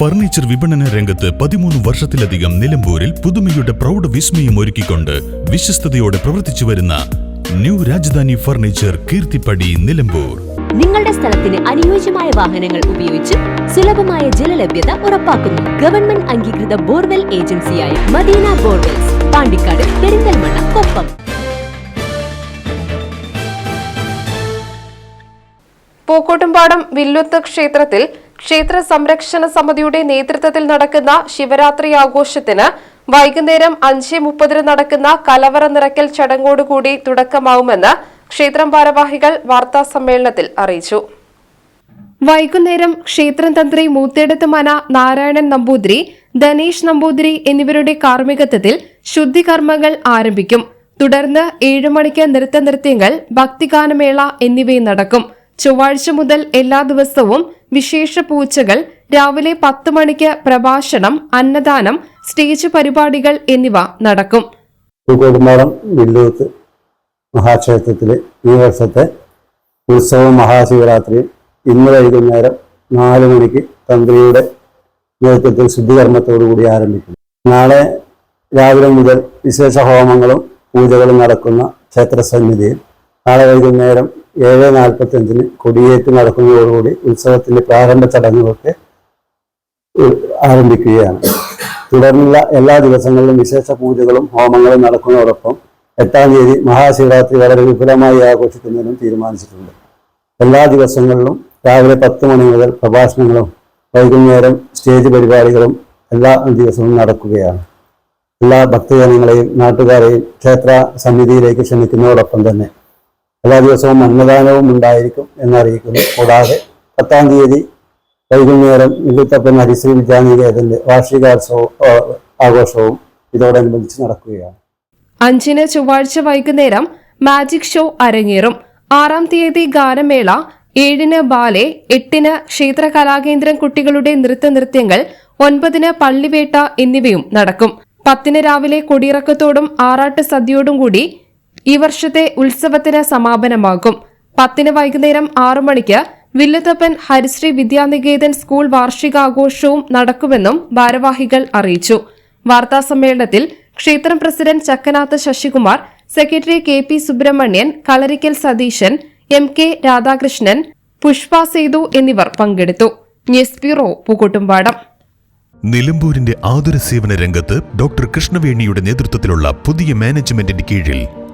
Furniture വിപണന രംഗത്ത് പതിമൂന്ന് വർഷത്തിലധികം നിലമ്പൂരിൽ പുതുമയുടെ പ്രൗഢ വിസ്മയം ഒരുക്കിക്കൊണ്ട് വിശ്വസ്തയോടെ പ്രവർത്തിച്ചു വരുന്ന ന്യൂ രാജധാനി ഫർണിച്ചർ കീർത്തിപ്പടി നിലമ്പൂർ. നിങ്ങളുടെ സ്ഥലത്തിന് അനുയോജ്യമായ വാഹനങ്ങൾ ഉപയോഗിച്ച് സുലഭമായ ജലലഭ്യത ഉറപ്പാക്കുന്നു. ഗവൺമെന്റ് അംഗീകൃത ബോർവെൽ ഏജൻസിയായ മദീന ബോർവെൽസ് പാണ്ടിക്കാട് പെരിന്തൽമണ്ണ കൊപ്പം. പൂക്കോട്ടുംപാടം വില്ലുത്ത് ക്ഷേത്രത്തിൽ ക്ഷേത്ര സംരക്ഷണ സമിതിയുടെ നേതൃത്വത്തിൽ നടക്കുന്ന ശിവരാത്രി ആഘോഷത്തിന് വൈകുന്നേരം അഞ്ച് മുപ്പതിന് നടക്കുന്ന കലവറ നിറയ്ക്കൽ ചടങ്ങോടുകൂടി തുടക്കമാവുമെന്ന് ക്ഷേത്രം ഭാരവാഹികൾ വാർത്താ സമ്മേളനത്തിൽ അറിയിച്ചു. വൈകുന്നേരം ക്ഷേത്രം തന്ത്രി മൂത്തേടത്ത് മന നാരായണൻ നമ്പൂതിരി ധനേഷ് നമ്പൂതിരി എന്നിവരുടെ കാർമ്മികത്വത്തിൽ ശുദ്ധികർമ്മങ്ങൾ ആരംഭിക്കും. തുടർന്ന് ഏഴു മണിക്ക് നൃത്തനൃത്യങ്ങൾ ഭക്തിഗാനമേള എന്നിവയും നടക്കും. ചൊവ്വാഴ്ച മുതൽ എല്ലാ ദിവസവും വിശേഷ പൂച്ചകൾ രാവിലെ പത്ത് മണിക്ക് പ്രഭാഷണം അന്നദാനം സ്റ്റേജ് പരിപാടികൾ എന്നിവ നടക്കും. പൂക്കോട്ടുമാടം വില്ലൂത്ത് മഹാക്ഷേത്രത്തിലെ ഈ വർഷത്തെ ഉത്സവ മഹാശിവരാത്രി ഇന്ന് വൈകുന്നേരം നാല് മണിക്ക് തന്ത്രിയുടെ നേതൃത്വത്തിൽ ശുദ്ധികർമ്മത്തോടുകൂടി ആരംഭിക്കും. നാളെ രാവിലെ മുതൽ വിശേഷ ഹോമങ്ങളും പൂജകളും നടക്കുന്ന ക്ഷേത്രസന്നിധിയിൽ നാളെ വൈകുന്നേരം ഏഴ് നാൽപ്പത്തഞ്ചിന് കൊടിയേറ്റ് നടക്കുന്നതോടുകൂടി ഉത്സവത്തിന്റെ പ്രാരംഭ ചടങ്ങുകളൊക്കെ ആരംഭിക്കുകയാണ്. തുടർന്നുള്ള എല്ലാ ദിവസങ്ങളിലും വിശേഷ പൂജകളും ഹോമങ്ങളും നടക്കുന്നതോടൊപ്പം എട്ടാം തീയതി മഹാശിവരാത്രി വളരെ വിപുലമായി ആഘോഷിക്കുന്നതിനും തീരുമാനിച്ചിട്ടുണ്ട്. എല്ലാ ദിവസങ്ങളിലും രാവിലെ പത്ത് മണി മുതൽ പ്രഭാഷണങ്ങളും വൈകുന്നേരം സ്റ്റേജ് പരിപാടികളും എല്ലാ ദിവസവും നടക്കുകയാണ്. എല്ലാ ഭക്തജനങ്ങളെയും നാട്ടുകാരെയും ക്ഷേത്ര സമിതിയിലേക്ക് ക്ഷണിക്കുന്നതോടൊപ്പം തന്നെ എല്ലാ ദിവസവും അന്നദാനവും ഉണ്ടായിരിക്കും എന്നറിയിക്കുന്നു. കൂടാതെ പത്താം തീയതി വൈകുന്നേരം ഇല്ലുത്തപ്പൻ ഹരിശ്രീ വിദ്യാനികേതന്റെ വാർഷികോത്സവ ആ, ആഘോഷവും ഇതോടനുബന്ധിച്ച് നടക്കുകയാണ്. അഞ്ചിന് ചൊവ്വാഴ്ച വൈകുന്നേരം മാജിക് ഷോ അരങ്ങേറും. ആറാം തീയതി ഗാനമേള ഏഴിന് ബാലെ എട്ടിന് ക്ഷേത്ര കലാകേന്ദ്രം കുട്ടികളുടെ നൃത്ത നൃത്യങ്ങൾ ഒൻപതിന് പള്ളിവേട്ട എന്നിവയും നടക്കും. പത്തിന് രാവിലെ കൊടിയിറക്കത്തോടും ആറാട്ട് സദ്യയോടും കൂടി ഈ വർഷത്തെ ഉത്സവത്തിന് സമാപനമാകും. പത്തിന് വൈകുന്നേരം ആറു മണിക്ക് വില്ലത്തപ്പൻ ഹരിശ്രീ വിദ്യാനികേതൻ സ്കൂൾ വാർഷികാഘോഷവും നടക്കുമെന്നും ഭാരവാഹികൾ അറിയിച്ചു. വാർത്താസമ്മേളനത്തിൽ ക്ഷേത്രം president Chakkanath Sasikumar secretary K P Subrahmanian Kalarikkal Satheesan M K Radhakrishnan Pushpa Sethu എന്നിവർ പങ്കെടുത്തു. News bureau Pookkottumpadam. നിലമ്പൂരിന്റെ ആതുര സേവന രംഗത്ത് ഡോക്ടർ കൃഷ്ണവേണിയുടെ നേതൃത്വത്തിലുള്ള പുതിയ മാനേജ്മെന്റിന്റെ കീഴിൽ